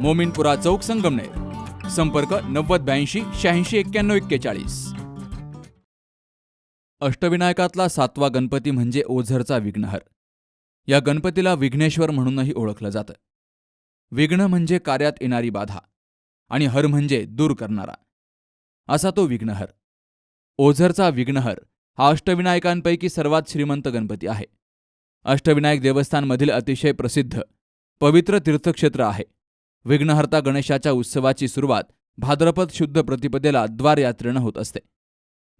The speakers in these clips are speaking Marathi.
मोमिनपुरा चौक संगमनेर. संपर्क नव्वद ब्याऐंशी शहाऐंशी एक्क्याण्णव एक्केचाळीस. अष्टविनायकातला सातवा गणपती म्हणजे ओझरचा विघ्नहर. या गणपतीला विघ्नेश्वर म्हणूनही ओळखलं जातं. विघ्न म्हणजे कार्यात येणारी बाधा आणि हर म्हणजे दूर करणारा. असा तो विघ्नहर. ओझरचा विघ्नहर हा अष्टविनायकांपैकी सर्वात श्रीमंत गणपती आहे. अष्टविनायक देवस्थानमधील अतिशय प्रसिद्ध पवित्र तीर्थक्षेत्र आहे. विघ्नहर्ता गणेशाच्या उत्सवाची सुरुवात भाद्रपद शुद्ध प्रतिपदेला द्वारयात्रेनं होत असते.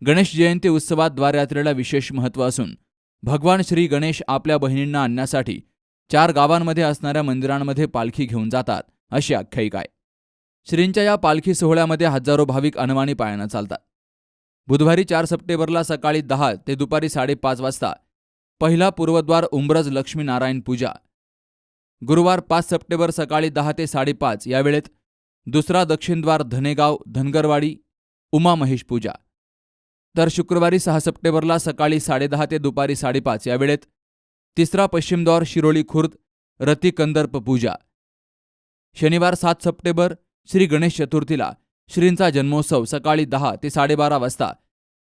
गणेश जयंती उत्सवात द्वारयात्रेला विशेष महत्त्व असून भगवान श्री गणेश आपल्या बहिणींना आणण्यासाठी चार गावांमध्ये असणाऱ्या मंदिरांमध्ये पालखी घेऊन जातात अशी आख्यायिका आहे. श्रींच्या या पालखी सोहळ्यामध्ये हजारो भाविक अनवाणी पायानं चालतात. बुधवारी चार सप्टेंबरला सकाळी दहा ते दुपारी साडेपाच वाजता पहिला पूर्वद्वार उंबरज लक्ष्मीनारायण पूजा गुरुवार पाच सप्टेंबर सकाळी दहा ते साडेपाच या वेळेत दुसरा दक्षिणद्वार धनेगाव धनगरवाडी उमा महेश पूजा. तर शुक्रवारी सहा सप्टेंबरला सकाळी साडेदहा ते दुपारी साडेपाच या वेळेत तिसरा पश्चिमद्वार शिरोळी खुर्द रतिकंदर्प पूजा. शनिवार सात सप्टेंबर श्री गणेश चतुर्थीला श्रींचा जन्मोत्सव सकाळी दहा ते साडेबारा वाजता.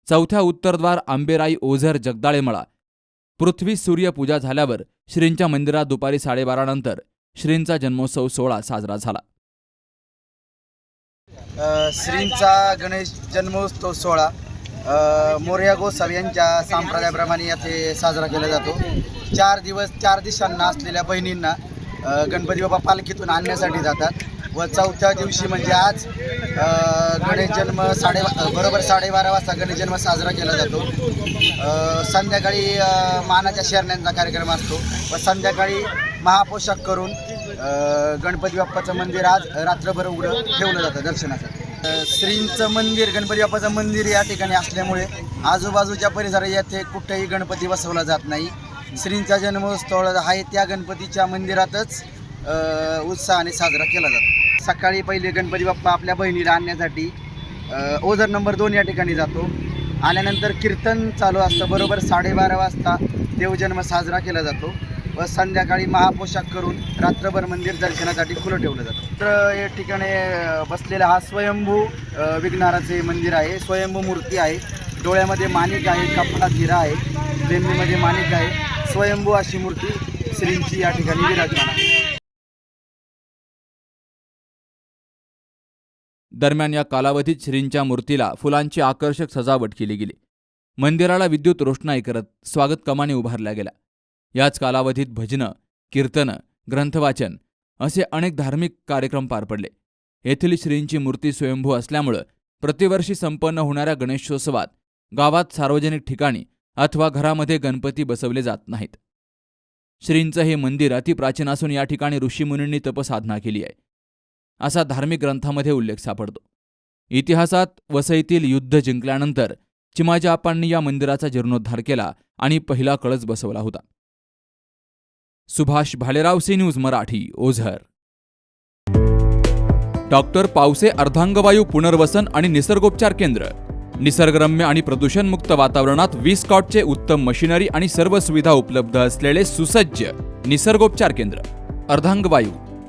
चौथ्या उत्तरद्वार आंबेराई ओझर जगदाळेमळा पृथ्वी सूर्य पूजा झाल्यावर श्रींच्या मंदिरात दुपारी साडेबारा नंतर श्रींचा जन्मोत्सव सोहळा साजरा झाला. श्रींचा गणेश जन्मोत्सव सोहळा मोर्या गोसावी यांच्या संप्रदायाप्रमाणे येथे साजरा केला जातो. चार दिवस चार दिशांना असलेल्या बहिणींना गणपती बाबा पालखीतून आणण्यासाठी जातात. व चौथ्या दिवशी म्हणजे आज गणेश जन्म साडे बरोबर साडेबारा वाजता गणेश जन्म साजरा केला जातो. संध्याकाळी मानाच्या शेरण्यांचा कार्यक्रम असतो व संध्याकाळी महापोशाख करून गणपती बाप्पाचं मंदिर आज रात्रभर उघडं ठेवलं जातं दर्शनासाठी. श्रींचं मंदिर गणपती बाप्पाचं मंदिर या ठिकाणी असल्यामुळे आजूबाजूच्या परिसरात येथे कुठेही गणपती बसवला जात नाही. श्रींचा जन्मोत्सव आहे त्या गणपतीच्या मंदिरातच उत्साहाने साजरा केला जातो. सकाळी पहिले गणपती बाप्पा आपल्या बहिणीला आणण्यासाठी ओझर नंबर दोन या ठिकाणी जातो. आल्यानंतर कीर्तन चालू असतं बरोबर साडेबारा वाजता देवजन्म साजरा केला जातो व संध्याकाळी महापोशाख करून रात्रभर मंदिर दर्शनासाठी खुलं ठेवलं जातं. तर या ठिकाणी बसलेला हा स्वयंभू विघ्नाराचे मंदिर आहे. स्वयंभू मूर्ती आहे. डोळ्यामध्ये माणिक आहे कपडा जिरा आहे लेंबीमध्ये माणिक आहे. स्वयंभू अशी मूर्ती श्रींची या ठिकाणी विराजमान आहे. दरम्यान या कालावधीत श्रींच्या मूर्तीला फुलांची आकर्षक सजावट केली गेली. मंदिराला विद्युत रोषणाई करत स्वागत कमानी उभारल्या गेल्या. याच कालावधीत भजनं कीर्तनं ग्रंथवाचन असे अनेक धार्मिक कार्यक्रम पार पडले. येथील श्रींची मूर्ती स्वयंभू असल्यामुळं प्रतिवर्षी संपन्न होणाऱ्या गणेशोत्सवात गावात सार्वजनिक ठिकाणी अथवा घरामध्ये गणपती बसवले जात नाहीत. श्रींचं हे मंदिर अतिप्राचीन असून या ठिकाणी ऋषीमुनींनी तपसाधना केली आहे. असा धार्मिक ग्रंथामध्ये उल्लेख सापडतो. इतिहासात वसईतील युद्ध जिंकल्यानंतर चिमाजी आपांनी या मंदिराचा जीर्णोद्धार केला आणि पहिला कळस बसवला होता. Subhash Bhalerao C news Marathi Ozar. Doctor Pawse अर्धांगवायू पुनर्वसन आणि निसर्गोपचार केंद्र. निसर्गरम्य आणि प्रदूषणमुक्त वातावरणात वीस कॉटचे उत्तम मशिनरी आणि सर्व सुविधा उपलब्ध असलेले सुसज्ज निसर्गोपचार केंद्र. अर्धांगवायू